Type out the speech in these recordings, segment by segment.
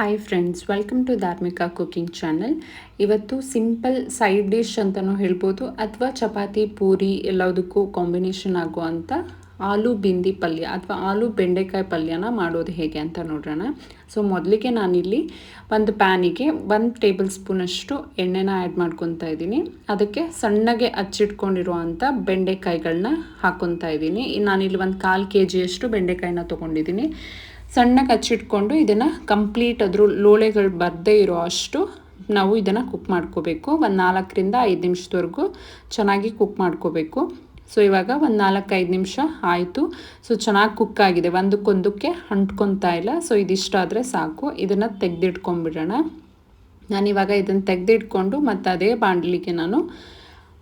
Hi friends welcome to Dharmika cooking channel ಇವತ್ತು simple side dish ಅಂತಲೂ ಹೇಳ್ಬೋದು, ಅಥವಾ ಚಪಾತಿ, ಪೂರಿ ಎಲ್ಲದಕ್ಕೂ ಕಾಂಬಿನೇಷನ್ ಆಗುವಂಥ ಆಲೂ ಬಿಂದಿ ಪಲ್ಯ ಅಥವಾ ಆಲೂ ಬೆಂಡೆಕಾಯಿ ಪಲ್ಯನ ಮಾಡೋದು ಹೇಗೆ ಅಂತ ನೋಡೋಣ ಸೊ ಮೊದಲಿಗೆ ನಾನಿಲ್ಲಿ ಒಂದು ಪ್ಯಾನಿಗೆ ಒಂದು ಟೇಬಲ್ ಸ್ಪೂನಷ್ಟು ಎಣ್ಣೆನ ಆ್ಯಡ್ ಮಾಡ್ಕೊತಾ ಇದ್ದೀನಿ. ಅದಕ್ಕೆ ಸಣ್ಣಗೆ ಹಚ್ಚಿಟ್ಕೊಂಡಿರುವಂಥ ಬೆಂಡೆಕಾಯಿಗಳನ್ನ ಹಾಕ್ಕೊತಾ ಇದ್ದೀನಿ. ನಾನಿಲ್ಲಿ ಒಂದು ಕಾಲು ಕೆ ಜಿಯಷ್ಟು ಬೆಂಡೆಕಾಯಿನ ತೊಗೊಂಡಿದ್ದೀನಿ. ಸಣ್ಣಗೆ ಹಚ್ಚಿಟ್ಕೊಂಡು ಇದನ್ನು ಕಂಪ್ಲೀಟ್ ಅದ್ರ ಲೋಳೆಗಳು ಬರದೇ ಇರೋ ಅಷ್ಟು ನಾವು ಇದನ್ನು ಕುಕ್ ಮಾಡ್ಕೋಬೇಕು. ಒಂದು ನಾಲ್ಕರಿಂದ ಐದು ನಿಮಿಷದವರೆಗೂ ಚೆನ್ನಾಗಿ ಕುಕ್ ಮಾಡ್ಕೋಬೇಕು. ಸೊ ಇವಾಗ ಒಂದು ನಾಲ್ಕೈದು ನಿಮಿಷ ಆಯಿತು. ಸೊ ಚೆನ್ನಾಗಿ ಕುಕ್ ಆಗಿದೆ. ಒಂದಕ್ಕೊಂದಕ್ಕೆ ಅಂಟ್ಕೊತಾ ಇಲ್ಲ. ಸೊ ಇದಿಷ್ಟಾದರೆ ಸಾಕು. ಇದನ್ನು ತೆಗೆದಿಟ್ಕೊಂಡ್ಬಿಡೋಣ. ನಾನಿವಾಗ ಇದನ್ನು ತೆಗೆದಿಟ್ಕೊಂಡು ಮತ್ತು ಅದೇ ಬಾಣಲಿಗೆ ನಾನು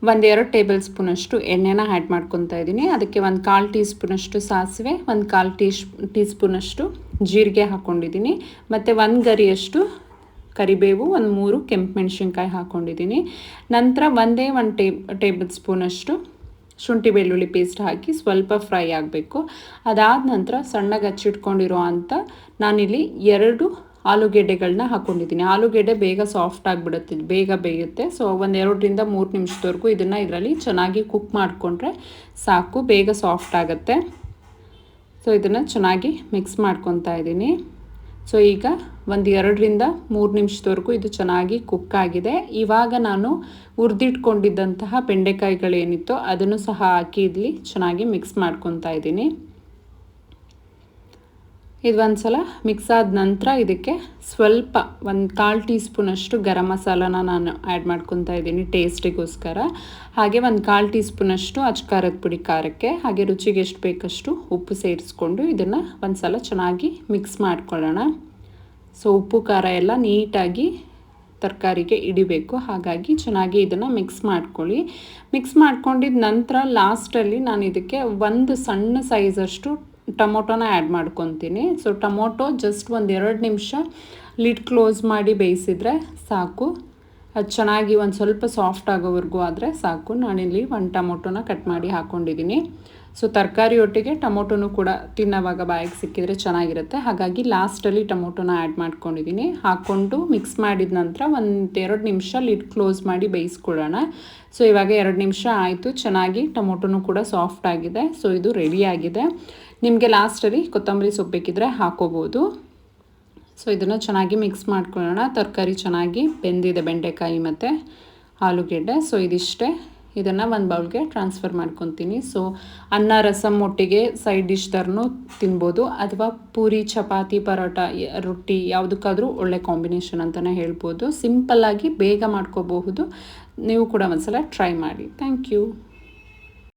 ಒಂದೆರಡು ಟೇಬಲ್ ಸ್ಪೂನಷ್ಟು ಎಣ್ಣೆನ ಆ್ಯಡ್ ಮಾಡ್ಕೊತಾ ಇದ್ದೀನಿ. ಅದಕ್ಕೆ ಒಂದು ಕಾಲು ಟೀ ಸ್ಪೂನಷ್ಟು ಸಾಸಿವೆ, ಒಂದು ಕಾಲು ಟೀ ಟೀ ಸ್ಪೂನಷ್ಟು ಜೀರಿಗೆ ಹಾಕ್ಕೊಂಡಿದ್ದೀನಿ. ಮತ್ತು ಒಂದು ಗರಿಯಷ್ಟು ಕರಿಬೇವು, ಒಂದು ಮೂರು ಕೆಂಪು ಮೆಣಸಿನ್ಕಾಯಿ ಹಾಕ್ಕೊಂಡಿದ್ದೀನಿ. ನಂತರ ಒಂದೇ ಒಂದು ಟೇ, ಟೇಬಲ್ ಸ್ಪೂನಷ್ಟು ಶುಂಠಿ ಬೆಳ್ಳುಳ್ಳಿ ಪೇಸ್ಟ್ ಹಾಕಿ ಸ್ವಲ್ಪ ಫ್ರೈ ಆಗಬೇಕು. ಅದಾದ ನಂತರ ಸಣ್ಣಗೆ ಹಚ್ಚಿಟ್ಕೊಂಡಿರೋ ಅಂಥ ನಾನಿಲ್ಲಿ ಎರಡು ಆಲೂಗೆಡ್ಡೆಗಳನ್ನ ಹಾಕೊಂಡಿದ್ದೀನಿ. ಆಲೂಗೆಡ್ಡೆ ಬೇಗ ಸಾಫ್ಟ್ ಆಗಿಬಿಡುತ್ತೆ, ಬೇಗ ಬೇಯುತ್ತೆ. ಸೊ ಒಂದು ಎರಡರಿಂದ ಮೂರು ನಿಮಿಷದವರೆಗೂ ಇದನ್ನು ಇದರಲ್ಲಿ ಚೆನ್ನಾಗಿ ಕುಕ್ ಮಾಡಿಕೊಂಡ್ರೆ ಸಾಕು, ಬೇಗ ಸಾಫ್ಟ್ ಆಗುತ್ತೆ. ಸೊ ಇದನ್ನು ಚೆನ್ನಾಗಿ ಮಿಕ್ಸ್ ಮಾಡ್ಕೊತಾ ಇದ್ದೀನಿ. ಸೊ ಈಗ ಒಂದು ಎರಡರಿಂದ ಮೂರು ನಿಮಿಷದವರೆಗೂ ಇದು ಚೆನ್ನಾಗಿ ಕುಕ್ ಆಗಿದೆ. ಇವಾಗ ನಾನು ಹುರಿದಿಟ್ಕೊಂಡಿದ್ದಂತಹ ಬೆಂಡೆಕಾಯಿಗಳೇನಿತ್ತೋ ಅದನ್ನು ಸಹ ಹಾಕಿ ಇಲ್ಲಿ ಚೆನ್ನಾಗಿ ಮಿಕ್ಸ್ ಮಾಡ್ಕೊತಾ ಇದ್ದೀನಿ. ಇದು ಒಂದು ಸಲ ಮಿಕ್ಸ್ ಆದ ನಂತರ ಇದಕ್ಕೆ ಸ್ವಲ್ಪ ಒಂದು ಕಾಲು ಟೀ ಸ್ಪೂನಷ್ಟು ಗರಂ ಮಸಾಲಾನ ನಾನು ಆ್ಯಡ್ ಮಾಡ್ಕೊತಾ ಇದ್ದೀನಿ ಟೇಸ್ಟಿಗೋಸ್ಕರ ಹಾಗೆ ಒಂದು ಕಾಲು ಟೀ ಸ್ಪೂನಷ್ಟು ಅಚ್ಕಾರದ ಪುಡಿ ಖಾರಕ್ಕೆ, ಹಾಗೆ ರುಚಿಗೆ ಎಷ್ಟು ಬೇಕಷ್ಟು ಉಪ್ಪು ಸೇರಿಸ್ಕೊಂಡು ಇದನ್ನು ಒಂದು ಸಲ ಚೆನ್ನಾಗಿ ಮಿಕ್ಸ್ ಮಾಡ್ಕೊಳ್ಳೋಣ. ಸೊ ಉಪ್ಪು, ಖಾರ ಎಲ್ಲ ನೀಟಾಗಿ ತರಕಾರಿಗೆ ಇಡಿಬೇಕು ಹಾಗಾಗಿ ಚೆನ್ನಾಗಿ ಇದನ್ನು ಮಿಕ್ಸ್ ಮಾಡ್ಕೊಳ್ಳಿ. ಮಿಕ್ಸ್ ಮಾಡ್ಕೊಂಡಿದ ನಂತರ ಲಾಸ್ಟಲ್ಲಿ ನಾನು ಇದಕ್ಕೆ ಒಂದು ಸಣ್ಣ ಸೈಜಷ್ಟು ಟೊಮೊಟೊನ ಆ್ಯಡ್ ಮಾಡ್ಕೊತೀನಿ. ಸೊ ಟೊಮೊಟೊ ಜಸ್ಟ್ ಒಂದು ಎರಡು ನಿಮಿಷ ಲಿಡ್ ಕ್ಲೋಸ್ ಮಾಡಿ ಬೇಯಿಸಿದರೆ ಸಾಕು. ಅದು ಚೆನ್ನಾಗಿ ಒಂದು ಸ್ವಲ್ಪ ಸಾಫ್ಟ್ ಆಗೋವರೆಗೂ ಆದರೆ ಸಾಕು. ನಾನಿಲ್ಲಿ ಒಂದು ಟೊಮೊಟೊನ ಕಟ್ ಮಾಡಿ ಹಾಕ್ಕೊಂಡಿದ್ದೀನಿ ಸೊ ತರಕಾರಿ ಒಟ್ಟಿಗೆ ಟೊಮೊಟೊನೂ ಕೂಡ ತಿನ್ನೋವಾಗ ಬಾಯಿಗೆ ಸಿಕ್ಕಿದರೆ ಚೆನ್ನಾಗಿರುತ್ತೆ. ಹಾಗಾಗಿ ಲಾಸ್ಟಲ್ಲಿ ಟೊಮೊಟೊನ ಆ್ಯಡ್ ಮಾಡ್ಕೊಂಡಿದ್ದೀನಿ. ಹಾಕ್ಕೊಂಡು ಮಿಕ್ಸ್ ಮಾಡಿದ ನಂತರ ಒಂದು ಎರಡು ನಿಮಿಷ ಲಿಡ್ ಕ್ಲೋಸ್ ಮಾಡಿ ಬೇಯಿಸ್ಕೊಳ್ಳೋಣ. ಸೊ ಇವಾಗ ಎರಡು ನಿಮಿಷ ಆಯಿತು. ಚೆನ್ನಾಗಿ ಟೊಮೊಟೊನೂ ಕೂಡ ಸಾಫ್ಟ್ ಆಗಿದೆ. ಸೊ ಇದು ರೆಡಿಯಾಗಿದೆ ನಿಮಗೆ ಲಾಸ್ಟಲ್ಲಿ ಕೊತ್ತಂಬರಿ ಸೊಪ್ಪು ಬೇಕಿದ್ರೆ ಹಾಕೋಬೋದು. ಸೊ ಇದನ್ನು ಚೆನ್ನಾಗಿ ಮಿಕ್ಸ್ ಮಾಡ್ಕೊಳ್ಳೋಣ. ತರಕಾರಿ ಚೆನ್ನಾಗಿ ಬೆಂದಿದೆ ಬೆಂಡೆಕಾಯಿ ಮತ್ತು ಆಲೂಗೆಡ್ಡೆ. ಸೊ ಇದಿಷ್ಟೇ. ಇದನ್ನು ಒಂದು ಬೌಲ್ಗೆ ಟ್ರಾನ್ಸ್ಫರ್ ಮಾಡ್ಕೊತೀನಿ. ಸೊ ಅನ್ನ ರಸಮ್ ಒಟ್ಟಿಗೆ ಸೈಡ್ ಡಿಶ್ ಥರನೂ ತಿನ್ಬೋದು. ಅಥವಾ ಪೂರಿ, ಚಪಾತಿ, ಪರೋಟ ರೊಟ್ಟಿ ಯಾವುದಕ್ಕಾದರೂ ಒಳ್ಳೆ ಕಾಂಬಿನೇಷನ್ ಅಂತಲೇ ಹೇಳ್ಬೋದು. ಸಿಂಪಲ್ಲಾಗಿ ಬೇಗ ಮಾಡ್ಕೋಬಹುದು. ನೀವು ಕೂಡ ಒಂದ್ಸಲ ಟ್ರೈ ಮಾಡಿ. Thank you